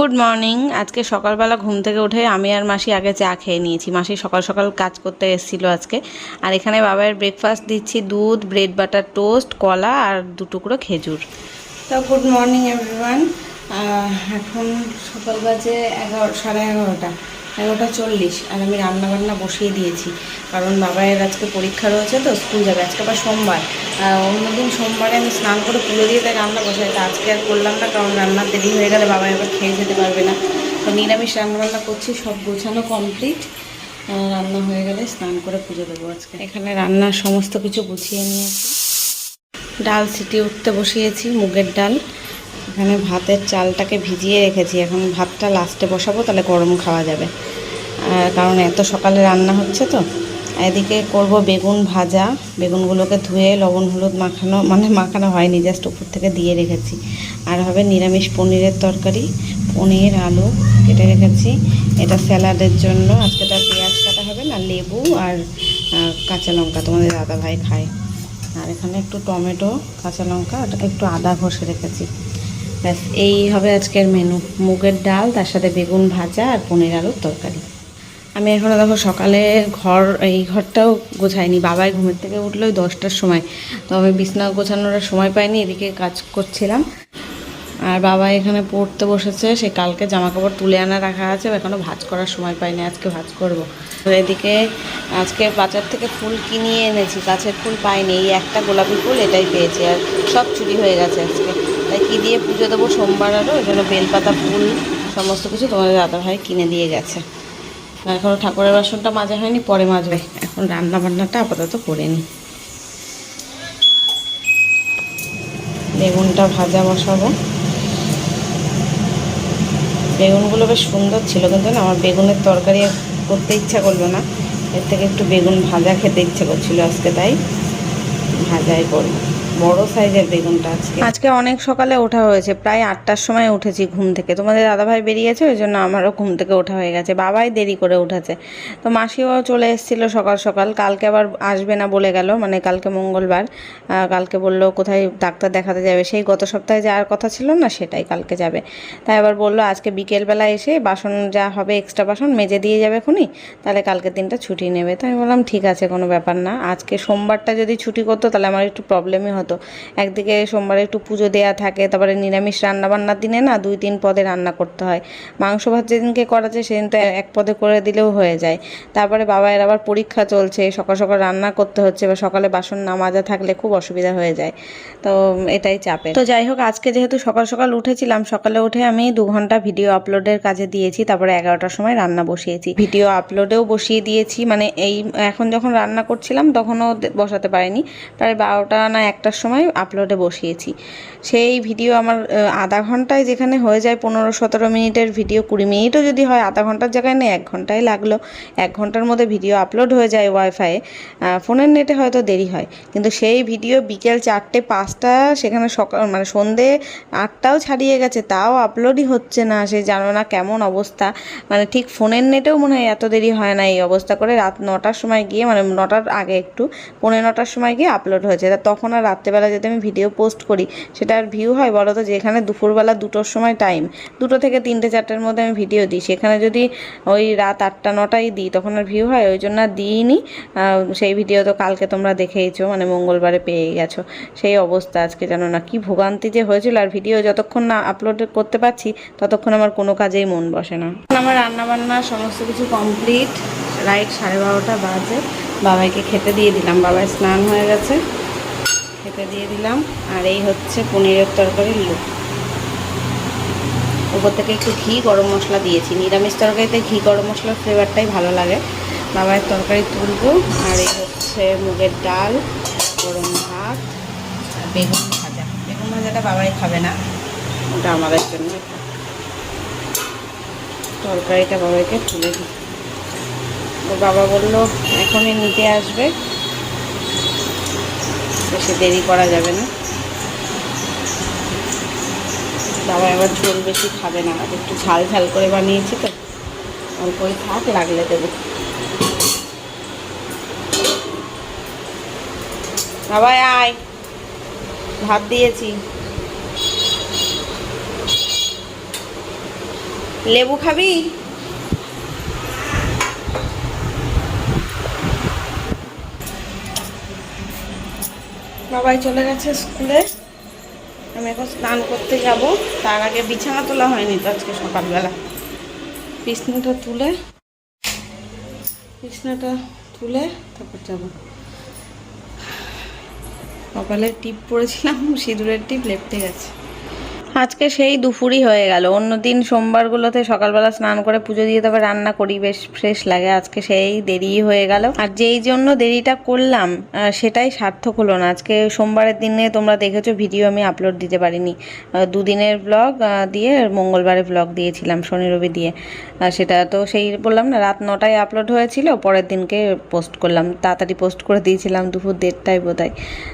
Good morning আজকে সকালবেলা ঘুম থেকে উঠে আমি আর মাসি আগে চা খেয়ে নিয়েছি। মাসি সকাল সকাল কাজ করতে এসেছিল আজকে। আর এখানে বাবার ব্রেকফাস্ট দিচ্ছি, দুধ ব্রেড বাটার টোস্ট কলা আর দু টুকরো খেজুর। তো গুড মর্নিং এভরিওয়ান এখন সকাল বাজে এগারো, সাড়ে এগারোটা। এগারোটা চল্লিশ আর আমি রান্না বান্না বসিয়ে দিয়েছি। কারণ বাবায়ের আজকে পরীক্ষা রয়েছে তো, স্কুল যাবে। আজকে আবার সোমবার। অন্যদিন সোমবারে আমি স্নান করে পুজো দিয়ে তাই রান্না বসাই। তা আজকে আর করলাম না, কারণ রান্নার দেরি হয়ে গেলে বাবা এবার খেয়ে যেতে পারবে না। তো নিরামিষ রান্না বান্না করছি, সব গোছানো কমপ্লিট রান্না হয়ে গেলে স্নান করে পুজো দেবো আজকে। এখানে রান্নার সমস্ত কিছু গুছিয়ে নিয়েছি। ডাল সিটি উঠতে বসিয়েছি, মুগের ডাল। এখানে ভাতের চালটাকে ভিজিয়ে রেখেছি। এখন ভাতটা লাস্টে বসাবো, তাহলে গরম খাওয়া যাবে। কারণ এত সকালে রান্না হচ্ছে তো। এদিকে করব বেগুন ভাজা। বেগুনগুলোকে ধুয়ে লবণ, হলুদ মাখানো মানে মাখানো হয়নি জাস্ট উপর থেকে দিয়ে রেখেছি। আর হবে নিরামিষ পনিরের তরকারি, পনির, আলু কেটে রেখেছি। এটা স্যালাডের জন্য। আজকে তার পেঁয়াজ কাটা হবে না, লেবু আর কাঁচা লঙ্কা তোমাদের দাদা ভাই খায়। আর এখানে একটু টমেটো, কাঁচা লঙ্কা একটু আদা ঘষে রেখেছি। ব্যাস, এই হবে আজকের মেনু মুগের ডাল, তার সাথে বেগুন ভাজা আর পনির আলুর তরকারি। আমি এখনও দেখো সকালে ঘর, এই ঘরটাও গোছাইনি। বাবাই ঘুমের থেকে উঠল ওই দশটার সময়। তো আমি বিছনা গোছানোর সময় পাইনি, এদিকে কাজ করছিলাম। আর বাবা এখানে পড়তে বসেছে, সে কালকে জামা কাপড় তুলে আনা রাখা আছে এখনও ভাজ করার সময় পাইনি, আজকে ভাজ করব। এদিকে আজকে বাজার থেকে ফুল কিনিয়ে এনেছি, গাছের ফুল পাইনি, এই একটা গোলাপি ফুল এটাই পেয়েছি, আর সব চুরি হয়ে গেছে আজকে। তাই কী দিয়ে পুজো দেবো সোমবার আরও জন্য বেলপাতা ফুল, সমস্ত কিছু তোমাদের দাদা ভাই কিনে দিয়ে গেছে। এখনও ঠাকুরের বাসনটা মাজা হয়নি, পরে মাজবে। এখন রান্না বান্নাটা আপাতত করে নিই বেগুনটা ভাজা বসাবো। বেগুনগুলো বেশ সুন্দর ছিল, কিন্তু না আমার বেগুনের তরকারি করতে ইচ্ছা করল না। এর থেকে একটু বেগুন ভাজা খেতে ইচ্ছে করছিল আজকে, তাই ভাজাই করব বড় সাইজের বেগুনটা আজকে। আজকে অনেক সকালে ওঠা হয়েছে, প্রায় আটটার সময় উঠেছি ঘুম থেকে। তোমাদের দাদাভাই বেরিয়েছে, ওই জন্য আমারও ঘুম থেকে ওঠা হয়ে গেছে। বাবাই দেরি করে উঠেছে। তো মাসিও চলে এসেছিল সকাল সকাল, কালকে আবার আসবে না বলে গেল মানে কালকে মঙ্গলবার। কালকে বলল কোথায় ডাক্তার দেখাতে যাবে, সেই গত সপ্তাহে যাওয়ার কথা ছিল না, সেটাই কালকে যাবে। তাই আবার বলল আজকে বিকেলবেলা এসে বাসন যা হবে এক্সট্রা বাসন মেজে দিয়ে যাবে খুনি, তাহলে কালকের দিনটা ছুটি নেবে। তো আমি বললাম, ঠিক আছে, কোনো ব্যাপার না। আজকে সোমবারটা যদি ছুটি করতো, তাহলে আমার একটু প্রবলেমই হতো। একদিকে সোমবারে একটু পুজো দেয়া থাকে, তারপরে নিরামিষ রান্না বান্নার দিনে না দুই তিন পদে রান্না করতে হয়। মাংস ভাত যেদিনকে করা যায় সেদিন তো এক পদে করে দিলেও হয়ে যায়। তারপরে বাবায়ের আবার পরীক্ষা চলছে, সকাল সকাল রান্না করতে হচ্ছে বা সকালে বাসন না মাজা থাকলে খুব অসুবিধা হয়ে যায়। তো এটাই চাপে তো যাই হোক, আজকে যেহেতু সকাল সকাল উঠেছিলাম, সকালে উঠে আমি দু ঘণ্টা ভিডিও আপলোডের কাজে দিয়েছি, তারপরে এগারোটার সময় রান্না বসিয়েছি। ভিডিও আপলোডেও বসিয়ে দিয়েছি মানে এই, এখন যখন রান্না করছিলাম তখনও বসাতে পারিনি। প্রায় বারোটা না একটার সময় আপলোডে বসিয়েছি। সেই ভিডিও আমার আধা ঘন্টায় যেখানে হয়ে যায় পনেরো সতেরো মিনিটের ভিডিও কুড়ি মিনিটও যদি হয়, আধা ঘণ্টার জায়গায় নেই, এক ঘন্টায় লাগল। এক ঘণ্টার মধ্যে ভিডিও আপলোড হয়ে যায় ওয়াইফাইয়ে ফোনের নেটে হয়তো দেরি হয়, কিন্তু সেই ভিডিও বিকেল চারটে পাঁচটা, সেখানে সকাল মানে সন্ধে আটটাও ছাড়িয়ে গেছে, তাও আপলোডই হচ্ছে না। সে জানো না কেমন অবস্থা। মানে ঠিক ফোনের নেটেও মনে হয় এত দেরি হয় না এই অবস্থা করে রাত নটার সময় গিয়ে মানে নটার আগে একটু, পৌনে নটার সময় গিয়ে আপলোড হয়েছে। তখন আর রাত্রেবেলা যদি আমি ভিডিও পোস্ট করি, সেটা আর ভিউ হয় বলো তো যেখানে দুপুরবেলা দুটোর সময় টাইম দুটো থেকে তিনটে, চারটের মধ্যে আমি ভিডিও দিই। সেখানে যদি ওই রাত আটটা নটায় দিই, তখন আর ভিউ হয়। ওই জন্য আর দিইনি। সেই ভিডিও তো কালকে তোমরা দেখেইছো মানে মঙ্গলবারে পেয়ে গেছো। সেই অবস্থা আজকে জানো না, কি ভোগান্তি যে হয়েছিল। আর ভিডিও যতক্ষণ না আপলোড করতে পারছি, ততক্ষণ আমার কোনো কাজেই মন বসে না। আমার রান্না বান্না সমস্ত কিছু কমপ্লিট রাইট সাড়ে বারোটা বাজে। বাবাইকে খেতে দিয়ে দিলাম। বাবাই স্নান হয়ে গেছে। খেতে দিয়ে দিলাম। আর এই হচ্ছে পনিরের তরকারি লুক উপর থেকে একটু ঘি, গরম মশলা দিয়েছি। নিরামিষ তরকারিতে ঘি, গরম মশলার ফ্লেভারটাই ভালো লাগে। বাবার তরকারি তুলবো। আর এই হচ্ছে মুগের ডাল, গরম ভাত, আর বেগুন ভাজা। বেগুন ভাজাটা বাবাই খাবে না। ওটা আমাদের জন্য। তরকারিটা বাবাইকে তুলে দিই। ওর বাবা বলল, এখনই নিতে আসবে। বেশি দেরি করা যাবে না। বাবা এবার ঝোল বেশি খাবে না, আর একটু ঝাল ঝাল করে বানিয়েছি তো, অল্পই থাক, লাগলে দেবো। বাবা আয়, ভাত দিয়েছি। লেবু খাবি? বাবাই চলে গেছে স্কুলে। আমি এখন স্নান করতে যাব। তার আগে বিছানা তোলা হয়নি তো আজকে সকালবেলা। বিছনাটা তুলে বিছনাটা তুলে তারপর যাব। কপালে টিপ পড়েছিলাম, সিঁদুরের টিপ লেপটে গেছে। আজকে সেই দুপুরই হয়ে গেল। অন্যদিন সোমবারগুলোতে সকালবেলা স্নান করে পুজো দিয়ে তবে রান্না করি, বেশ ফ্রেশ লাগে। আজকে সেই দেরি হয়ে গেল। আর যেই জন্য দেরিটা করলাম সেটাই সার্থক হলো না। আজকে সোমবারের দিনে তোমরা দেখেছ, ভিডিও আমি আপলোড দিতে পারিনি। দুদিনের ব্লগ দিয়ে মঙ্গলবারে ব্লগ দিয়েছিলাম, শনি রবি দিয়ে। আর সেটা তো সেই বললাম না, রাত নটায় আপলোড হয়েছিল, পরের দিনকে পোস্ট করলাম। তাড়াতাড়ি পোস্ট করে দিয়েছিলাম, দুপুর দেড়টায় বোধহয়।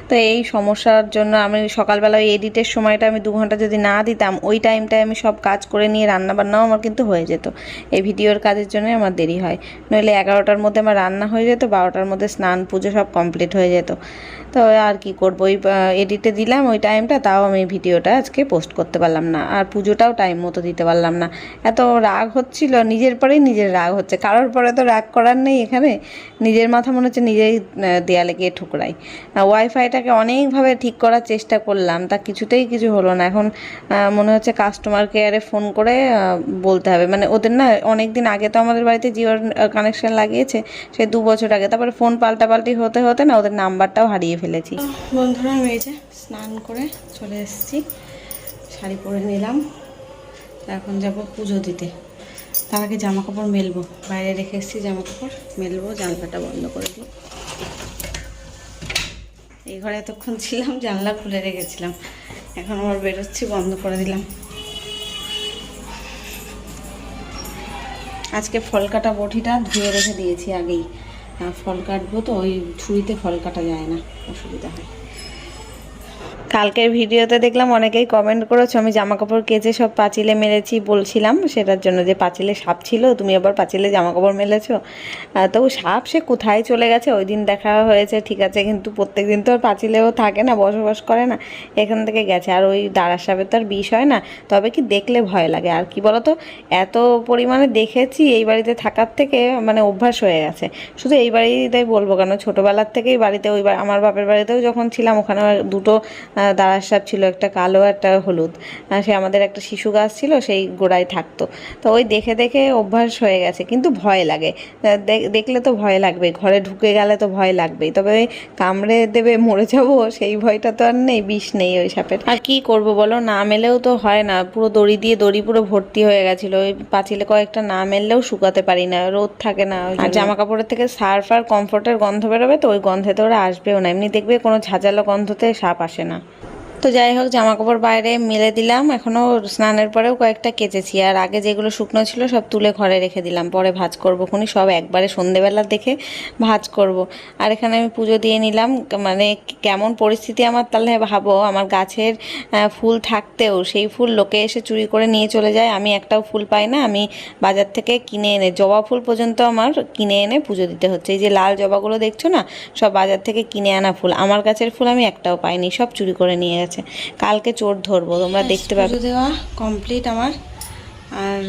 তো এই সমস্যার জন্য আমি সকালবেলা এডিটের সময়টা আমি দু ঘণ্টা যদি না দিতাম, ওই টাইমটায় আমি সব কাজ করে নিয়ে রান্নাবান্নাও আমার কিন্তু হয়ে যেত। এই ভিডিওর কাজের জন্যই আমার দেরি হয়। নইলে এগারোটার মধ্যে আমার রান্না হয়ে যেত, বারোটার মধ্যে স্নান, পুজো সব কমপ্লিট হয়ে যেত। তো আর কি করব? ওই এডিটে দিলাম ওই টাইমটা তাও আমি ভিডিওটা আজকে পোস্ট করতে পারলাম না। আর পুজোটাও টাইম মতো দিতে পারলাম না। এত রাগ হচ্ছিল, নিজের পরেই নিজের রাগ হচ্ছে। কারোর পরে তো রাগ করার নেই এখানে। নিজের মাথা মনে হচ্ছে নিজেই দেয়ালে গিয়ে ঠুকরাই। ওয়াইফাইটাকে অনেকভাবে ঠিক করার চেষ্টা করলাম, তা কিছুতেই কিছু হলো না। এখন মনে হচ্ছে কাস্টমার কেয়ারে ফোন করে বলতে হবে। মানে ওদের না অনেক দিন আগে তো আমাদের বাড়িতে জিওর কানেকশন লাগিয়েছে, সে দু বছর আগে। তারপরে ফোন পাল্টাপাল্টি হতে হতে না ওদের নাম্বারটাও হারিয়ে ফেলেছি। বন্ধুরা, আমি এই যে স্নান করে চলে এসেছি। শাড়ি পরে নিলাম। এখন যাব পুজো দিতে। তার আগে জামা কাপড় মেলবো। বাইরে রেখে এসেছি জামা কাপড় মেলবো, জানলাটা বন্ধ করে দিই। এই ঘরে এতক্ষণ ছিলাম, জানলা খুলে রেখেছিলাম। এখন আবার বেরোচ্ছি, বন্ধ করে দিলাম। আজকে ফল কাটা বটিটা ধুয়ে রেখে দিয়েছি আগেই। ফল কাটবো তো ওই ছুরিতে ফল কাটা যায় না অসুবিধা হয়। কালকের ভিডিওতে দেখলাম অনেকেই কমেন্ট করেছ, আমি জামা কাপড় কেচে সব পাঁচিলে মেলেছি বলছিলাম, সেটার জন্য যে পাঁচিলে সাপ ছিল, তুমি আবার পাঁচিলে জামা কাপড় মেলেছো তো সাপ সে কোথায় চলে গেছে, ওই দিন দেখা হয়েছে, ঠিক আছে, কিন্তু প্রত্যেক দিন তো আর পাঁচিলেও থাকে না, বসবাস করে না, এখান থেকে গেছে। আর ওই দাঁড়া সাপের তো আর বিষ হয় না, তবে কি দেখলে ভয় লাগে? আর কি বলতো, এত পরিমাণে দেখেছি এই বাড়িতে থাকার থেকে মানে অভ্যাস হয়ে গেছে। শুধু এই বাড়িতেই বলব কেন, ছোটোবেলার থেকেই বাড়িতে, ওই আমার বাপের বাড়িতেও যখন ছিলাম, ওখানে দুটো দাঁড়ার সাপ ছিল একটা কালো একটা হলুদ। সে আমাদের একটা শিশু গাছ ছিল, সেই গোড়ায় থাকতো। তো ওই দেখে দেখে অভ্যাস হয়ে গেছে, কিন্তু ভয় লাগে। দেখ- দেখলে তো ভয় লাগবে ঘরে ঢুকে গেলে তো ভয় লাগবেই। তবে কামড়ে দেবে মরে যাব, সেই ভয়টা তো আর নেই, বিষ নেই ওই সাপের। আর কি করব বলো, না মেলেও তো হয় না, পুরো দড়ি দিয়ে দড়ি পুরো ভর্তি হয়ে গেছিল। ওই পাঁচিলে কয়েকটা না মেললেও শুকাতে পারি না, রোদ থাকে না আর জামা কাপড়ের থেকে সার্ফ আর কমফোর্টের গন্ধ বেরোবে তো, ওই গন্ধেতে ওরা আসবেও না। এমনি দেখবে কোনো ঝাঁঝালো গন্ধতে সাপ আসে না। তো যাই হোক জামা কাপড় বাইরে মেলে দিলাম। এখনও স্নানের পরেও কয়েকটা কেচেছি। আর আগে যেগুলো শুকনো ছিল সব তুলে ঘরে রেখে দিলাম। পরে ভাজ করব খুনি, সব একবারে সন্ধেবেলা দেখে ভাজ করব। আর এখানে আমি পুজো দিয়ে নিলাম। মানে কেমন পরিস্থিতি আমার তাহলে ভাবো। আমার গাছের ফুল থাকতেও সেই ফুল লোকে এসে চুরি করে নিয়ে চলে যায়। আমি একটাও ফুল পাই না। আমি বাজার থেকে কিনে এনে, জবা ফুল পর্যন্ত আমার কিনে এনে পুজো দিতে হচ্ছে। এই যে লাল জবাগুলো দেখছ না? সব বাজার থেকে কিনে আনা ফুল। আমার গাছের ফুল আমি একটাও পাইনি। সব চুরি করে নিয়ে গেছে। কালকে চোর ধরবো তোমরা দেখতে পাবে। দেওয়া কমপ্লিট আমার। আর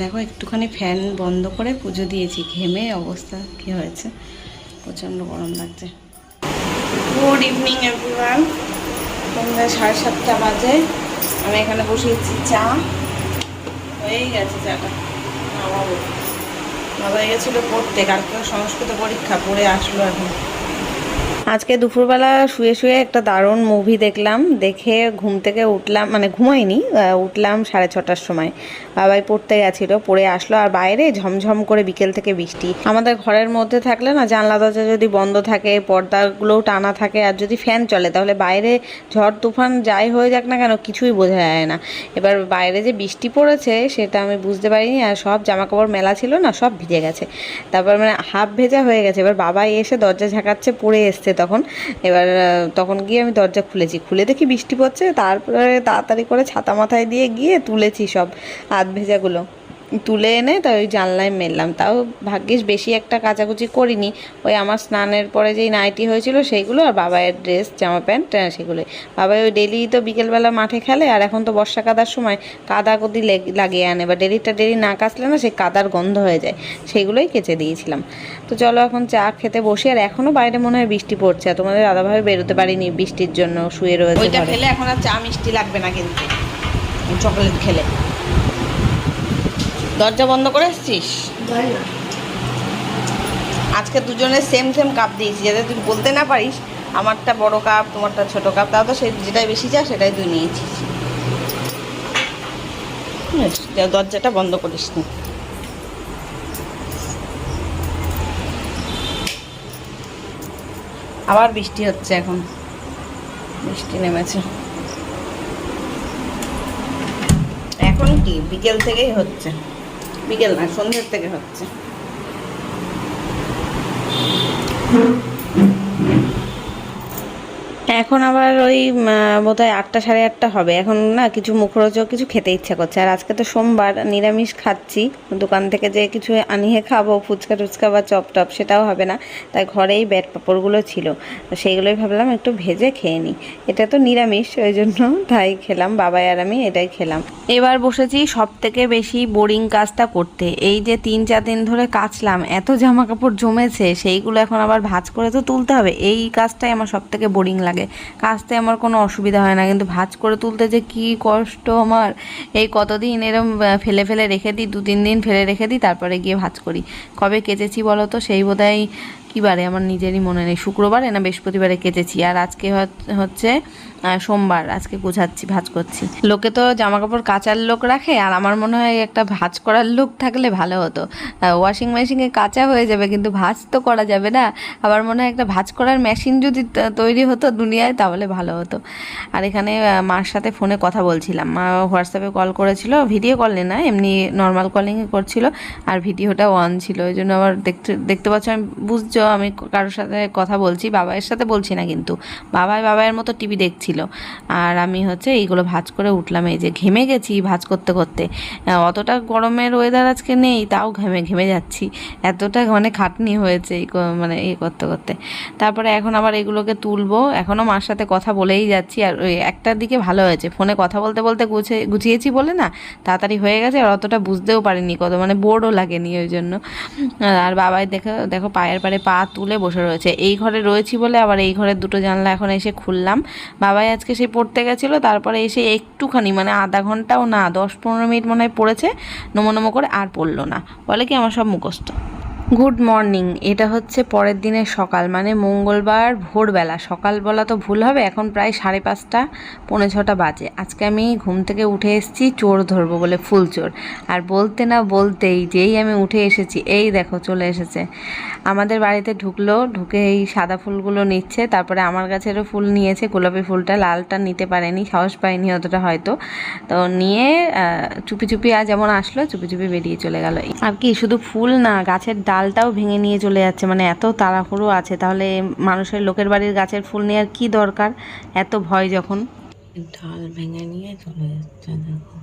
দেখো একটুখানি ফ্যান বন্ধ করে পুজো দিয়েছি। ঘেমে অবস্থা কি হয়েছে? প্রচণ্ড গরম লাগছে। গুড ইভিনিং এভরিওয়ান তোমরা সাড়ে সাতটা বাজে। আমি এখানে বসিয়েছি চা। হয়েই গেছে চাটা। নামাবো বাবা গেছিল পড়তে কালকে সংস্কৃত পরীক্ষা পড়ে আসলো এখন। আজকে দুপুরবেলা শুয়ে শুয়ে একটা দারুণ মুভি দেখলাম। দেখে ঘুম থেকে উঠলাম মানে ঘুমাইনি উঠলাম সাড়ে ছটার সময়। বাবাই পড়তে গেছিল, পড়ে আসলো আর বাইরে ঝমঝম করে বিকেল থেকে বৃষ্টি। আমাদের ঘরের মধ্যে থাকলে না, জানলা, দরজা যদি বন্ধ থাকে, পর্দাগুলোও টানা থাকে আর যদি ফ্যান চলে, তাহলে বাইরে ঝড়, তুফান যাই হয়ে যাক না কেন, কিছুই বোঝা যায় না। এবার বাইরে যে বৃষ্টি পড়েছে, সেটা আমি বুঝতে পারিনি আর সব জামা কাপড় মেলা ছিল না, সব ভিজে গেছে। তারপর মানে হাফ ভেজা হয়ে গেছে। এবার বাবাই এসে দরজা ঝাঁকাচ্ছে, পড়ে এসছে তখন। এবার তখন গিয়ে আমি দরজা খুলেছি। খুলে দেখি বৃষ্টি পড়ছে, তারপরে তাড়াতাড়ি করে ছাতা মাথায় দিয়ে গিয়ে তুলেছি সব হাত ভেজাগুলো। তুলে এনে তাই ওই জানলায় মেললাম। তাও ভাগ্যিস বেশি একটা কাচাকুচি করিনি। ওই আমার স্নানের পরে যেই নাইটি হয়েছিল সেইগুলো আর বাবায়ের ড্রেস জামা প্যান্ট আহ, সেগুলোই। বাবাই ওই ডেলি তো বিকেলবেলা মাঠে খেলে আর এখন তো বর্ষা কাদার সময় কাদা কদি লেগ- লাগিয়ে আনে বা ডেলিটা ডেলি না কাচলে না সেই কাদার গন্ধ হয়ে যায়। সেইগুলোই কেচে দিয়েছিলাম। তো চলো এখন চা খেতে বসি আর এখনও বাইরে মনে হয় বৃষ্টি পড়ছে। আর তোমাদের দাদাভাবে বেরোতে পারিনি বৃষ্টির জন্য শুয়ে রয়েছে ওইটা খেলে এখন আর চা মিষ্টি লাগবে না কিন্তু। চকলেট খেলে। দরজা বন্ধ করে এসছিস? আজকে দুজনে সেম সেম কাপ দিয়েছি যাতে তুই বলতে না পারিস আমারটা বড় কাপ তোমারটা ছোট কাপ তাও তো সে যেটাই বেশি চা সেটাই তুই নিয়েছিস। দরজাটা বন্ধ করিস না। আবার বৃষ্টি হচ্ছে এখন। বৃষ্টি নেমেছে। এখন কি? বিকেল থেকেই হচ্ছে। বিকেল না সন্ধ্যের থেকে হচ্ছে। এখন আবার ওই উম, বোধহয় আটটা সাড়ে আটটা হবে। এখন না কিছু মুখরোচক কিছু খেতে ইচ্ছা করছে। আর আজকে তো সোমবার নিরামিষ খাচ্ছি। দোকান থেকে যে কিছু আনিয়ে খাব ফুচকা টুচকা বা চপ টপ সেটাও হবে না। তাই ঘরেই ব্যাট পাঁপড়গুলো ছিল। সেইগুলোই ভাবলাম একটু ভেজে খেয়ে নিই। এটা তো নিরামিষ ওই জন্য তাই খেলাম। বাবাই আর আমি এটাই খেলাম। এবার বসেছি সব থেকে বেশি বোরিং কাজটা করতে। এই যে তিন চার দিন ধরে কাচলাম এত জামা কাপড় জমেছে সেইগুলো এখন আবার ভাঁজ করে তো তুলতে হবে। এই কাজটাই আমার সব থেকে বোরিং লাগে। কাচতে আমার কোনো অসুবিধা হয় না। কিন্তু ভাজ করে তুলতে যে কি কষ্ট আমার। এই কতদিন এরম ফেলে ফেলে রেখে দিই, দু তিন দিন ফেলে রেখে দিই, তারপরে গিয়ে ভাজ করি। কবে কেচেছি বলো তো? সেই বোধহয় কী বারে? আমার নিজেরই মনে নেই। শুক্রবারে না বৃহস্পতিবারে কেচেছি। আর আজকে হচ্ছে সোমবার, আজকে গোছাচ্ছি, ভাঁজ করছি। লোকে তো জামা কাপড় কাচার লোক রাখে, আর আমার মনে হয় একটা ভাঁজ করার লোক থাকলে ভালো হতো। ওয়াশিং মেশিনে কাঁচা হয়ে যাবে, কিন্তু ভাজ তো করা যাবে না। আবার মনে হয় একটা ভাঁজ করার মেশিন যদি তৈরি হতো দুনিয়ায়, তাহলে ভালো হতো। আর এখানে মার সাথে ফোনে কথা বলছিলাম। মা হোয়াটসঅ্যাপে কল করেছিল ভিডিও কলে না, এমনি নর্মাল কলিংয়ে করছিল, আর ভিডিওটা অন ছিল। ওই জন্য আবার দেখতে দেখতে পাচ্ছ, আমি বুঝছ, আমি কারোর সাথে কথা বলছি বাবাইয়ের সাথে বলছি না কিন্তু। বাবাই বাবাইয়ের মতো টিভি দেখছিল আর আমি হচ্ছে এইগুলো ভাজ করে উঠলাম, এই যে ঘেমে গেছি ভাজ করতে করতে। অতটা গরমের ওয়েদার আজকে নেই, তাও ঘেমে ঘেমে যাচ্ছি। এতটা মানে খাটনি হয়েছে এই মানে এই করতে করতে। তারপরে এখন আবার এগুলোকে তুলবো। এখনও মার সাথে কথা বলেই যাচ্ছি। আর ওই একটার দিকে ভালো হয়েছে। ফোনে কথা বলতে বলতে গুছিয়ে গুছিয়েছি বলে না, তাড়াতাড়ি হয়ে গেছে। আর অতটা বুঝতেও পারিনি কত মানে বোর্ডও লাগেনি ওই জন্য। আর বাবাই দেখো দেখো পায়ের পাড়ে পা তুলে বসে রয়েছে। এই ঘরে রয়েছি বলে আবার এই ঘরের দুটো জানলা এখন এসে খুললাম। বাবাই আজকে সেই পড়তে গেছিল, তারপরে এসে একটুখানি মানে আধা ঘন্টাও না, দশ পনেরো মিনিট মনে হয় পড়েছে, নমো নমো করে আর পড়ল না। বলে কি, আমার সব মুখস্থ। গুড মর্নিং এটা হচ্ছে পরের দিনের সকাল মানে মঙ্গলবার ভোরবেলা। সকাল বলা তো ভুল হবে, এখন প্রায় সাড়ে পাঁচটা, পৌনে ছটা বাজে। আজকে আমি ঘুম থেকে উঠে এসেছি চোর ধরবো বলে, ফুল চোর। আর বলতে না বলতেই যেই আমি উঠে এসেছি, এই দেখো চলে এসেছে। আমাদের বাড়িতে ঢুকলো, ঢুকে এই সাদা ফুলগুলো নিচ্ছে, তারপরে আমার গাছেরও ফুল নিয়েছে, গোলাপি ফুলটা। লালটা নিতে পারেনি, সাহস পায়নি অতটা হয়তো। তো নিয়ে চুপি চুপি আজ যেমন আসলো, চুপি চুপি বেরিয়ে চলে গেল। আর কি, শুধু ফুল না, গাছের ডালটাও ভেঙে নিয়ে চলে যাচ্ছে। মানে এত তাড়াহুড়ো আছে। তাহলে মানুষের লোকের বাড়ির গাছের ফুল নেওয়ার কি দরকার? এত ভয় যখন। ডাল ভেঙে নিয়ে চলে যাচ্ছে, দেখো।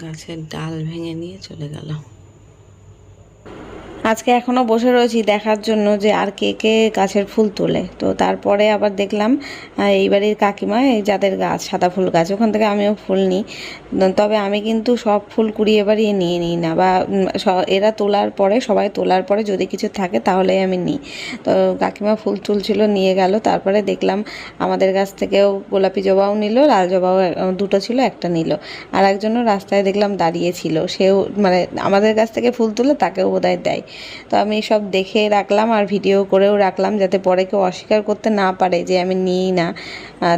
গাছের ডাল ভেঙে নিয়ে চলে গেল আজকে এখনও বসে রয়েছি দেখার জন্য যে আর কে কে গাছের ফুল তোলে। তো তারপরে আবার দেখলাম আহ, এই বাড়ির কাকিমা এই যাদের গাছ সাদা ফুল গাছ ওখান থেকে আমিও ফুল নিই। তবে আমি কিন্তু সব ফুল কুড়িয়ে বাড়িয়ে নিয়ে নিই না বা এরা তোলার পরে সবাই তোলার পরে যদি কিছু থাকে তাহলেই আমি নিই। তো কাকিমা ফুল তুলছিল নিয়ে গেল তারপরে দেখলাম আমাদের গাছ থেকেও গোলাপি জবাও নিল লাল জবাও দুটো ছিল একটা নিল। আর একজনও রাস্তায় দেখলাম দাঁড়িয়ে ছিল সেও মানে আমাদের গাছ থেকে ফুল তুলে তাকেও বোধহয় দেয়। তো আমি সব দেখে রাখলাম আর ভিডিও করেও রাখলাম যাতে পরে কেউ অস্বীকার করতে না পারে যে আমি নিই না।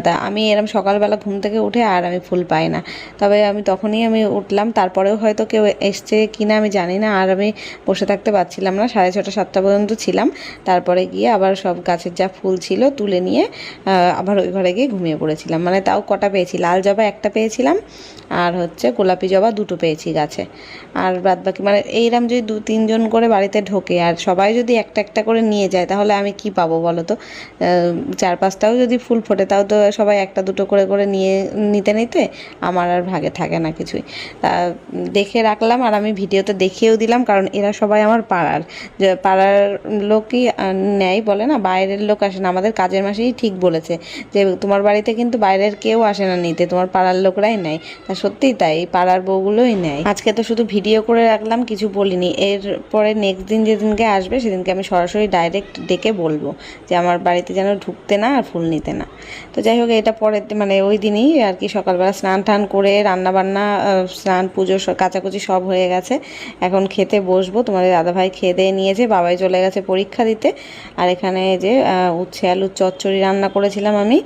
তা আমি এরম সকালবেলা ঘুম থেকে উঠে আর আমি ফুল পাই না। তবে আমি তখনই আমি উঠলাম, তারপরেও হয়তো কেউ এসছে কি না আমি জানি না। আর আমি বসে থাকতে পারছিলাম না, সাড়ে ছটা, সাতটা পর্যন্ত ছিলাম। তারপরে গিয়ে আবার সব গাছের যা ফুল ছিল তুলে নিয়ে আবার ওই ঘরে গিয়ে ঘুমিয়ে পড়েছিলাম। মানে তাও কটা পেয়েছি, লাল জবা একটা পেয়েছিলাম আর হচ্ছে গোলাপি জবা দুটো পেয়েছি গাছে। আর বাদ বাকি মানে এইরকম যদি দু তিনজন করে বাড়িতে ঢোকে আর সবাই যদি একটা একটা করে নিয়ে যায়, তাহলে আমি কি পাবো বলো তো? চার পাঁচটাও যদি ফুল ফোটে, তাও তো সবাই একটা দুটো করে করে নিয়ে, নিতে নিতে আমার আর ভাগে থাকে না কিছুই। তা দেখে রাখলাম আর আমি ভিডিওতে দেখিয়েও দিলাম, কারণ এরা সবাই আমার পাড়ার। পাড়ার লোকই নেয় বলে না, বাইরের লোক আসে না। আমাদের কাজের মাসেই ঠিক বলেছে যে, তোমার বাড়িতে কিন্তু বাইরের কেউ আসে না নিতে, তোমার পাড়ার লোকরাই নেয় তা সত্যিই তাই, পাড়ার বউগুলোই নেয় আজকে তো শুধু ভিডিও করে রাখলাম, কিছু বলিনি। এরপরে নেক্সট দিন যেদিনকে আসবে সেদিনকে আমি সরাসরি ডাইরেক্ট ডেকে বলব যে আমার বাড়িতে যেন ঢুকতে না আর ফুল নিতে না। তো যাই হোক, এটা পরের মানে ওই দিনই আর কি সকালবেলা স্নান টান করে রান্নাবান্না স্নান, পুজো কাচাকুচি সব হয়ে গেছে। এখন খেতে বসবো। তোমাদের দাদাভাই খেয়ে দিয়ে নিয়েছে, বাবাই চলে গেছে পরীক্ষা দিতে। আর এখানে যে উচ্ছে, আলুর চচ্চড়ি রান্না করেছিলাম আমি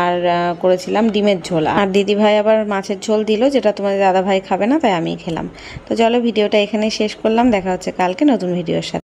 আর করেছিলাম ডিমের ঝোল। আর দিদিভাই আবার মাছের ঝোল দিল, যেটা তোমাদের দাদাভাই খাবে না, তাই আমি খেলাম। তো চলো, ভিডিওটা এখানেই শেষ করলাম। দেখা হচ্ছে কালকে নতুন ভিডিওর সাথে